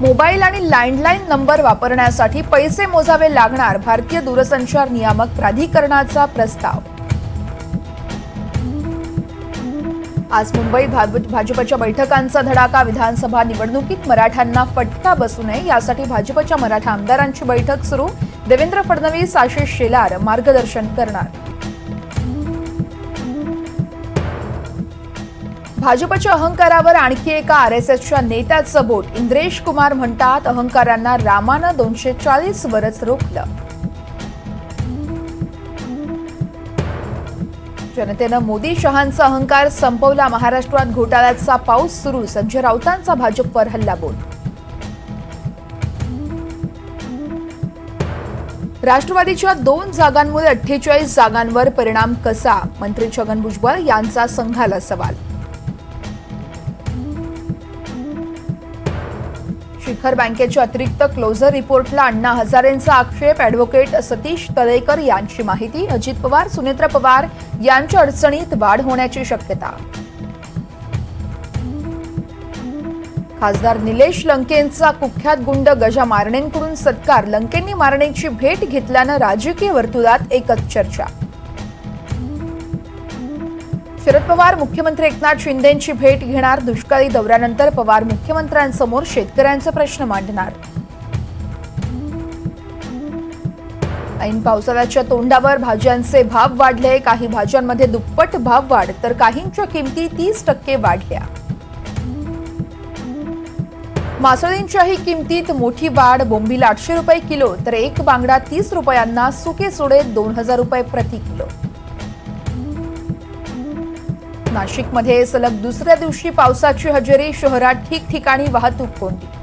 Mobile आणि landline number वापरण्यासाठी पैसे मोजावे लागणार भारतीय दूरसंचार नियामक प्राधिकरणाचा प्रस्ताव. आज मुंबईत भाजपच्या बैठकांचा धडाका विधानसभा निवडणुकीत मराठ्यांना फटका बसू नये यासाठी भाजपच्या मराठा आमदारांची बैठक सुरू. देवेंद्र फडणवीस आशिष शेलार मार्गदर्शन करणार. भाजपच्या अहंकारावर आणखी एका आर एस एसच्या नेत्याचं बोट. इंद्रेश कुमार म्हणतात अहंकारांना रामानं दोनशे चाळीस वरच रोखलं. जनतेनं मोदी शहांचा अहंकार संपवला. महाराष्ट्रात घोटाळ्याचा पाऊस सुरू. संजय राऊतांचा भाजपवर हल्ला बोल राष्ट्रवादीच्या दोन जागांमुळे अठ्ठेचाळीस जागांवर परिणाम कसा? मंत्री छगन भुजबळ यांचा संघाला सवाल. शिखर बँकेच्या अतिरिक्त क्लोजर रिपोर्टला अण्णा हजारेंचा आक्षेप. ॲडव्होकेट सतीश तळेकर यांची माहिती. अजित पवार सुनेत्र पवार यांच्या अडचणीत वाढ होण्याची शक्यता. खासदार निलेश लंकेंचा कुख्यात गुंड गजा मारणेंकडून सत्कार. लंकेंनी मारणेंची भेट घेतल्यानं राजकीय वर्तुळात एकच चर्चा. शरद पवार मुख्यमंत्री एकनाथ शिंदेची भेट घेणार दुष्काळी दौऱ्यानंतर पवार मुख्यमंत्र्यांसमोर शेतकऱ्यांचे प्रश्न मांडणार. ऐन पावसाळ्याच्या तोंडावर भाज्यांचे भाव वाढले काही भाज्यांमध्ये दुप्पट भाव वाढ तर काहींच्या किमती तीस टक्के वाढल्या. मासळींच्याही किमतीत मोठी वाढ बोंबील आठशे रुपये किलो तर एक बांगडा तीस रुपयांना सुके सुडे दोन हजार रुपये प्रति किलो. नाशिकमध्ये सलग दुसऱ्या दिवशी पावसाची हजेरी शहरात ठिकठिकाणी वाहतूक कोंडी.